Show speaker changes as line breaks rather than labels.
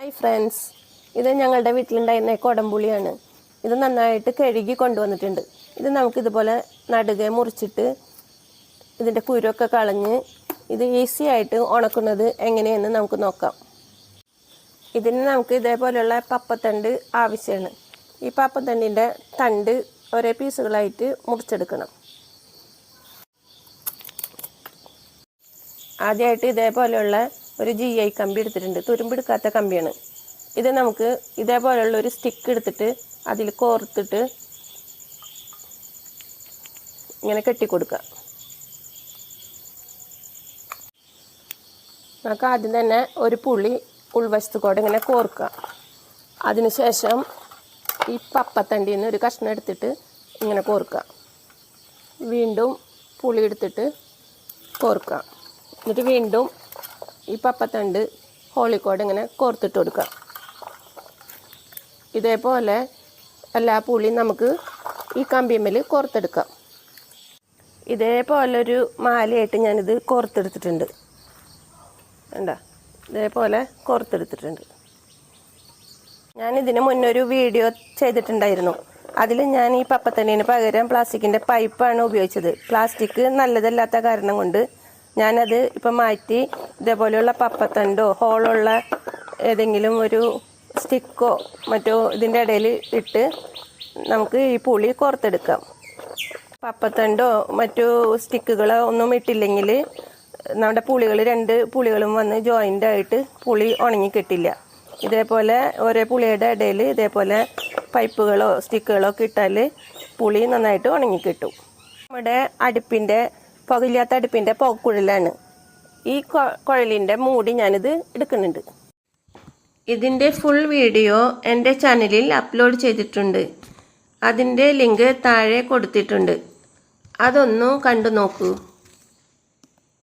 Hi friends ഇത് ഞങ്ങളുടെ വീട്ടിലുണ്ടായിരുന്ന കൊടംപുളിയാണ്. ഇത് നന്നായിട്ട് കഴുകി കൊണ്ടുവന്നിട്ടുണ്ട്. ഇത് നമുക്കിതുപോലെ നടുകെ മുറിച്ചിട്ട് ഇതിന്റെ കുരുവൊക്കെ കളഞ്ഞ് ഇത് ഈസി ആയിട്ട് ഉണക്കുന്നത് എങ്ങനെയെന്ന് നമുക്ക് നോക്കാം. ഇതിന് നമുക്ക് ഇതേപോലെയുള്ള പപ്പത്തണ്ട് ആവശ്യമാണ്. ഈ പപ്പത്തണ്ടിന്റെ തണ്ട് ഒരേ പീസുകളായിട്ട് മുറിച്ചെടുക്കണം. ആദ്യമായിട്ട് ഇതേപോലെയുള്ള ഒരു ജി ഐ കമ്പി എടുത്തിട്ടുണ്ട്. തുരുമ്പെടുക്കാത്ത കമ്പിയാണ്. ഇത് നമുക്ക് ഇതേപോലെയുള്ള ഒരു സ്റ്റിക്ക് എടുത്തിട്ട് അതിൽ കോർത്തിട്ട് ഇങ്ങനെ കെട്ടിക്കൊടുക്കുക നമുക്ക് ആദ്യം തന്നെ ഒരു പുളി ഉൾവശത്ത് കൂടെ ഇങ്ങനെ കോർക്കുക. അതിനുശേഷം ഈ പപ്പത്തണ്ടിയിൽ നിന്ന് ഒരു കഷ്ണം എടുത്തിട്ട് ഇങ്ങനെ കോർക്കുക. വീണ്ടും പുളി എടുത്തിട്ട് കോർക്കുക. എന്നിട്ട് വീണ്ടും ഈ പപ്പത്തണ്ട് ഹോളിക്കോട് ഇങ്ങനെ കോർത്തിട്ട് കൊടുക്കാം ഇതേപോലെ എല്ലാ പുളിയും നമുക്ക് ഈ കമ്പിയമ്മൽ കോർത്തെടുക്കാം. ഇതേപോലൊരു മാലയായിട്ട് ഞാനിത് കോർത്തെടുത്തിട്ടുണ്ട്. വേണ്ട ഇതേപോലെ കോർത്തെടുത്തിട്ടുണ്ട്. ഞാൻ മുന്നൊരു വീഡിയോ ചെയ്തിട്ടുണ്ടായിരുന്നു. അതിൽ ഞാൻ ഈ പപ്പത്തണ്ണിന് പകരം പ്ലാസ്റ്റിക്കിന്റെ പൈപ്പാണ് ഉപയോഗിച്ചത്. പ്ലാസ്റ്റിക് നല്ലതല്ലാത്ത കാരണം കൊണ്ട് ഞാനത് ഇപ്പം മാറ്റി ഇതേപോലെയുള്ള പപ്പത്തണ്ടോ ഹോളുള്ള ഏതെങ്കിലും ഒരു സ്റ്റിക്കോ മറ്റോ ഇതിന്റെ ഇടയിൽ ഇട്ട് നമുക്ക് ഈ പുളി കോർത്തെടുക്കാം. പപ്പത്തണ്ടോ മറ്റു സ്റ്റിക്കുകളോ ഒന്നും ഇട്ടില്ലെങ്കിൽ നമ്മുടെ പുളികൾ രണ്ട് പുളികളും വന്ന് ജോയിന്റ് ആയിട്ട് പുളി ഉണങ്ങി കിട്ടില്ല. ഇതേപോലെ ഓരോ പുളിയുടെ ഇടയിൽ ഇതേപോലെ പൈപ്പുകളോ സ്റ്റിക്കുകളോ ഒക്കെ ഇട്ടാൽ പുളി നന്നായിട്ട് ഉണങ്ങി കിട്ടും. നമ്മുടെ അടുപ്പിന്റെ പുകയില്ലാത്ത അടുപ്പിന്റെ പുകക്കുഴലാണ് ഈ കുഴലിന്റെ മൂടി ഞാനിത് എടുക്കുന്നുണ്ട്. ഇതിന്റെ ഫുൾ വീഡിയോ എന്റെ ചാനലിൽ അപ്ലോഡ് ചെയ്തിട്ടുണ്ട്. അതിന്റെ ലിങ്ക് താഴെ കൊടുത്തിട്ടുണ്ട്. അതൊന്നു കണ്ടു നോക്കൂ